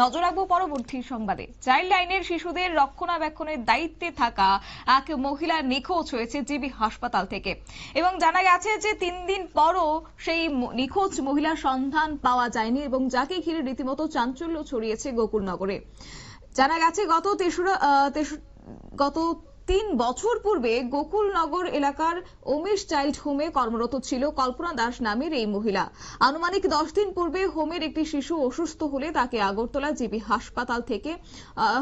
নজর রাখব পরবর্তী সংবাদে। চাইল্ড লাইনের শিশুদের রক্ষণাবেক্ষণের দায়িত্বে থাকা এক মহিলা নিখোঁজ হয়েছে জিবি হাসপাতাল থেকে। এবং জানা গেছে যে তিন দিন পরও সেই নিখোঁজ মহিলার সন্ধান পাওয়া যায়নি এবং যাকে ঘিরে রীতিমতো চাঞ্চল্য ছড়িয়েছে গোকুলনগরে। জানা গেছে গত তেসরা গত তিন বছর পূর্বে গোকুলনগর এলাকার ওমেশ চাইল্ড হোমে কর্মরত ছিল কল্পনা দাস নামের এই মহিলা। আনুমানিক দশ দিন পূর্বে হোমের একটি শিশু অসুস্থ হলে তাকে আগরতলা জিবি হাসপাতাল থেকে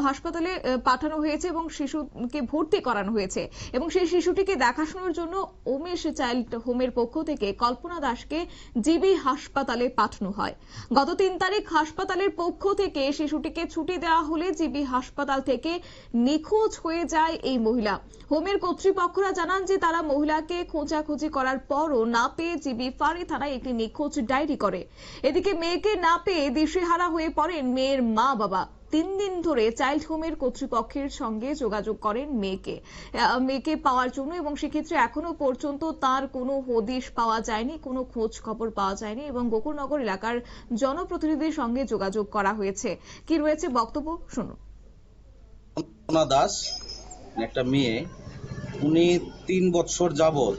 হাসপাতালে পাঠানো হয়েছে এবং শিশুকে ভর্তি করানো হয়েছে। এবং সেই শিশুটিকে দেখাশোনার জন্য ওমেশ চাইল্ড হোমের পক্ষ থেকে কল্পনা দাসকে জিবি হাসপাতালে পাঠানো হয়। গত তিন তারিখ হাসপাতালের পক্ষ থেকে শিশুটিকে ছুটি দেওয়া হলে জিবি হাসপাতাল থেকে নিখোঁজ হয়ে যায় এই মহিলা। হোমের কর্তৃপক্ষরা জানান যে তারা মহিলাকে খোঁজাখুঁজি করার পরও না পেয়ে জিবি ফাঁড়ি থানায় একটি নিখোঁজ ডায়েরি করে। এদিকে মেয়েকে না পেয়ে দিশেহারা হয়ে পড়েন মেয়ের মা বাবা তিন দিন ধরে চাইল্ড হোমের কর্তৃপক্ষের সঙ্গে যোগাযোগ করেন মেয়েকে। মেয়েকে পাওয়ার জন্য এবং সেক্ষেত্রে এখনও পর্যন্ত তার কোনো হদিশ পাওয়া যায়নি, কোনো খোঁজ খবর পাওয়া যায়নি এবং গোকুলনগর এলাকার জনপ্রতিনিধির সঙ্গে যোগাযোগ করা হয়েছে। কি রয়েছে বক্তব্য? শুনুন। দাস। একটা মেয়ে, উনি তিন বছর যাবৎ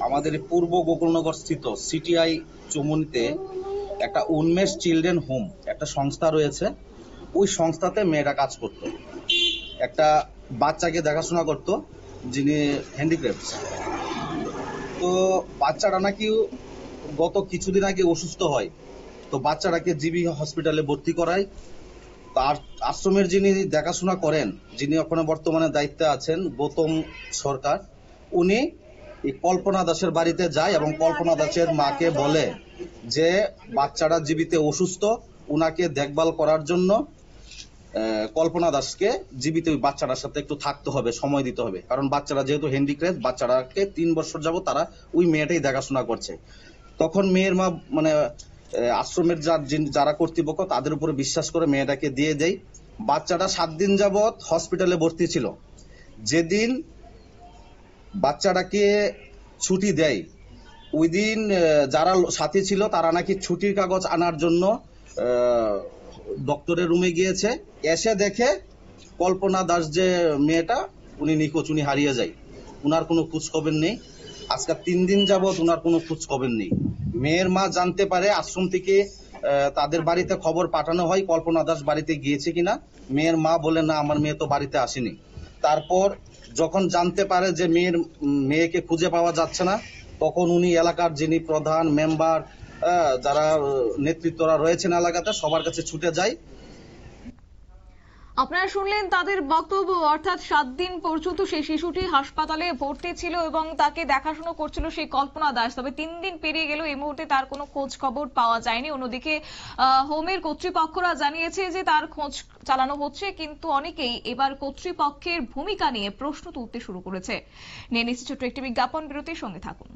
আমাদের পূর্ব গোকুলনগর স্থিত সিটিআই চমুনিতে একটা উন্মেষ চিলড্রেন হোম একটা সংস্থা রয়েছে। ওই সংস্থাতে মেয়েরা কাজ করত। একটা বাচ্চাকে দেখাশোনা করত, যিনি হ্যান্ডিক্রাফটস। তো বাচ্চাটা নাকি গত কিছুদিন আগে অসুস্থ হয়। তো বাচ্চাটাকে জিবি হসপিটালে ভর্তি করায়। তার আশ্রমের যিনি দেখাশোনা করেন, যিনি ওখানে বর্তমানে দায়িত্বে আছেন, গৌতম সরকার, উনি এই কল্পনা দাসের বাড়িতে যায় এবং কল্পনা দাসের মাকে বলে যে বাচ্চারা জীবিত অসুস্থ, উনাকে দেখভাল করার জন্য কল্পনা দাসকে জীবিত ওই বাচ্চাটার সাথে একটু থাকতে হবে, সময় দিতে হবে। কারণ বাচ্চারা যেহেতু হ্যান্ডিক্রাফট বাচ্চাটাকে তিন বছর যাবত তারা ওই মেয়েটাই দেখাশোনা করছে। তখন মেয়ের মা মানে আশ্রমের যারা কর্তৃপক্ষ, তাদের উপরে বিশ্বাস করে মেয়েটাকে দিয়ে দেয় বাচ্চাটা সাত দিন যাবৎ হসপিটালে ভর্তি ছিল। যেদিন বাচ্চাটাকে ছুটি দেয় ওই দিন যারা সাথী ছিল, তারা নাকি ছুটির কাগজ আনার জন্য ডক্টরের রুমে গিয়েছে। এসে দেখে কল্পনা দাস যে মেয়েটা, উনি নিখোঁজ, উনি হারিয়ে যায়। উনার কোনো খোঁজ খবর নেই। আজকে তিন দিন যাবৎ উনার কোনো খোঁজ খবর নেই। মেয়ের মা জানতে পারে আশ্রম থেকে তাদের বাড়িতে খবর পাঠানো হয়, কল্পনা দাস বাড়িতে গিয়েছে কিনা। মেয়ের মা বলে, না, আমার মেয়ে তো বাড়িতে আসেনি। তারপর যখন জানতে পারে যে মেয়ের, মেয়েকে খুঁজে পাওয়া যাচ্ছে না, তখন উনি এলাকার যিনি প্রধান মেম্বার যারা, নেতৃত্বরা রয়েছেন এলাকাতে, সবার কাছে ছুটে যায়। আপনারা শুনলেন তাদের বক্তব্য, অর্থাৎ সাত দিন পর্যন্ত সেই শিশুটি হাসপাতালে ভর্তি ছিল এবং তাকে দেখাশোনা করছিল সেই কল্পনা দাস। তবে তিন দিন পেরিয়ে গেল, এই মুহূর্তে তার কোনো খোঁজ খবর পাওয়া যায়নি। অন্যদিকে হোমের কর্তৃপক্ষরা জানিয়েছে যে তার খোঁজ চালানো হচ্ছে, কিন্তু অনেকেই এবার কর্তৃপক্ষের ভূমিকা নিয়ে প্রশ্ন তুলতে শুরু করেছে। নিয়ে নিচ্ছে ছোট্ট একটি বিজ্ঞাপন বিরতির সঙ্গে থাকুন।